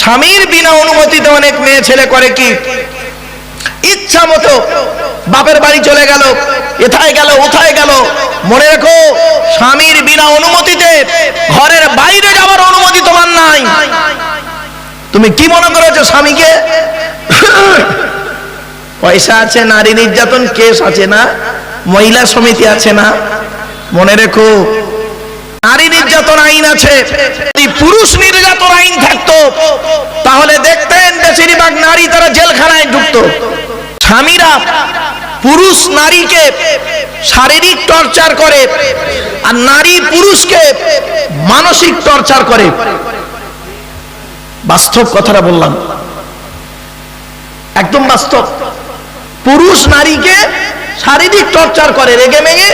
স্বামীর বিনা অনুমতিতে অনেক মেয়ে ছেলে করে কি? ইচ্ছা মতো বাপের বাড়ি চলে গেল এথায় গেল ওথায় গেল? মনে রেখো, স্বামীর বিনা অনুমতিতে ঘরের বাইরে যাওয়ার অনুমতি তোমার নাই। তুমি কি মনে করেছ স্বামীকে? পয়সা আছে নারী নির্যাতন, কেস আছে না, মহিলা সমিতি আছে না? মনে রেখো আছে পুরুষ নির্যাতন আইন থাকতো। তাহলে দেখতেন বেশিরভাগ নারী তারা জেলখানায় ঢুকতো। স্বামীরা পুরুষ নারীকে শারীরিক টর্চার করে আর নারী পুরুষকে মানসিক টর্চার করে। বাস্তব কথাটা বললাম। একদম বাস্তব। পুরুষ নারীকে শারীরিক টর্চার করে, রেগে মেগে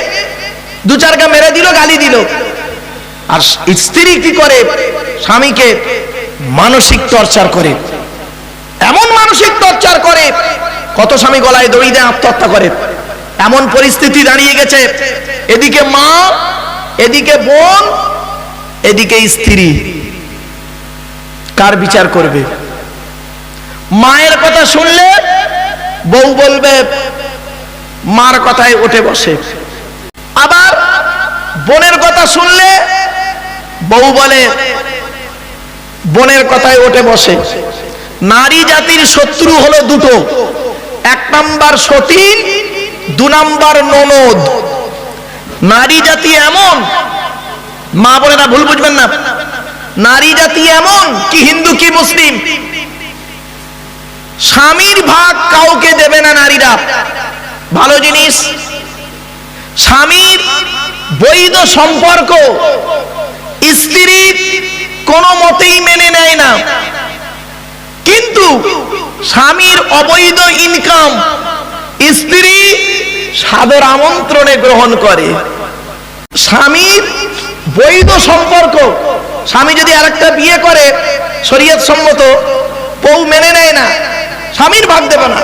দু চারটা মেরে দিল, গালি দিল। আর স্ত্রী কি করে? স্বামীকে মানসিক টর্চার করে। এমন মানসিক টর্চার করে, কত স্বামী গলায় দড়ি দিয়ে আত্মহত্যা করে। এমন পরিস্থিতি দাঁড়িয়ে গেছে। এদিকে মা, এদিকে বোন, এদিকে স্ত্রী। কার বিচার করবে? মায়ের কথা শুনলে বউ বলবে, মার কথায় উঠে বসে। আবার বোনের কথা শুনলে বউ বলে, বোনের কথায় ওঠে বসে। নারী জাতির শত্রু হলো দুটো। এক নাম্বার সতীন, দু নাম্বার ননদ। নারী জাতি এমন, মা বোনেরা ভুল বুঝবেন না। নারী জাতি এমন, কি হিন্দু, কি মুসলিম। স্বামীর ভাগ কাউকে দেবে না নারীরা। ভালো জিনিস, স্বামীর বৈধ সম্পর্ক স্ত্রী কোনো মতেই মেনে নেয় না। কিন্তু স্বামীর অবৈধ ইনকাম স্ত্রী সাদর আমন্ত্রণে গ্রহণ করে। স্বামীর বৈধ সম্পর্ক, স্বামী যদি আরেকটা বিয়ে করে, শরীয়ত সম্মত, বউ মেনে নেয় না, স্বামীর ভাগ দেবে না।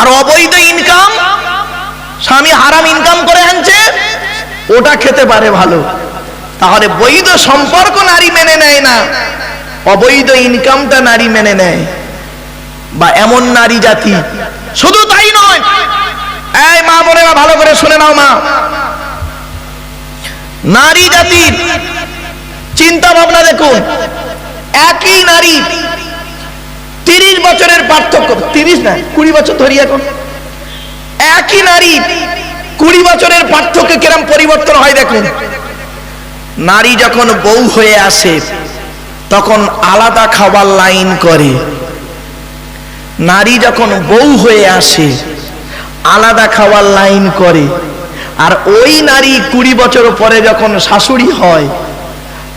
আর অবৈধ ইনকাম স্বামী হারাম ইনকাম করে আনছে ওটা খেতে পারে ভালো। তাহলে বৈধ সম্পর্ক নারী মেনে নেয় না। অবৈধ ইনকামটা নারী মেনে নেয়। বা এমন নারী জাতি। শুধু তাই নয়। এই মা বোনেরা, ভালো করে শুনে নাও মা। নারী জাতির চিন্তা ভাবনা দেখুন। একই নারী তিরিশ বছরের পার্থক্য, তিরিশ না, কুড়ি বছর ধরি এখন। একই নারী কুড়ি বছরের পার্থক্য কিরম পরিবর্তন হয় দেখুন। নারী যখন বউ হয়ে আসে, তখন আলাদা খাবার লাইন করে। নারী যখন বউ হয়ে আসে, আলাদা খাবার লাইন করে। আর ওই নারী কুড়ি বছর পরে যখন শাশুড়ি হয়,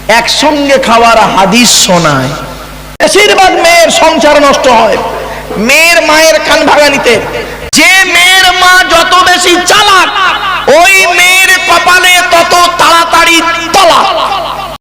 একসঙ্গে খাওয়ার হাদিস শোনায়। বেশিরভাগ মেয়ের সংসার নষ্ট হয়। মেয়ের মায়ের কান ভাঙানিতে। যে মেয়ের মা যত বেশি ওই কপালে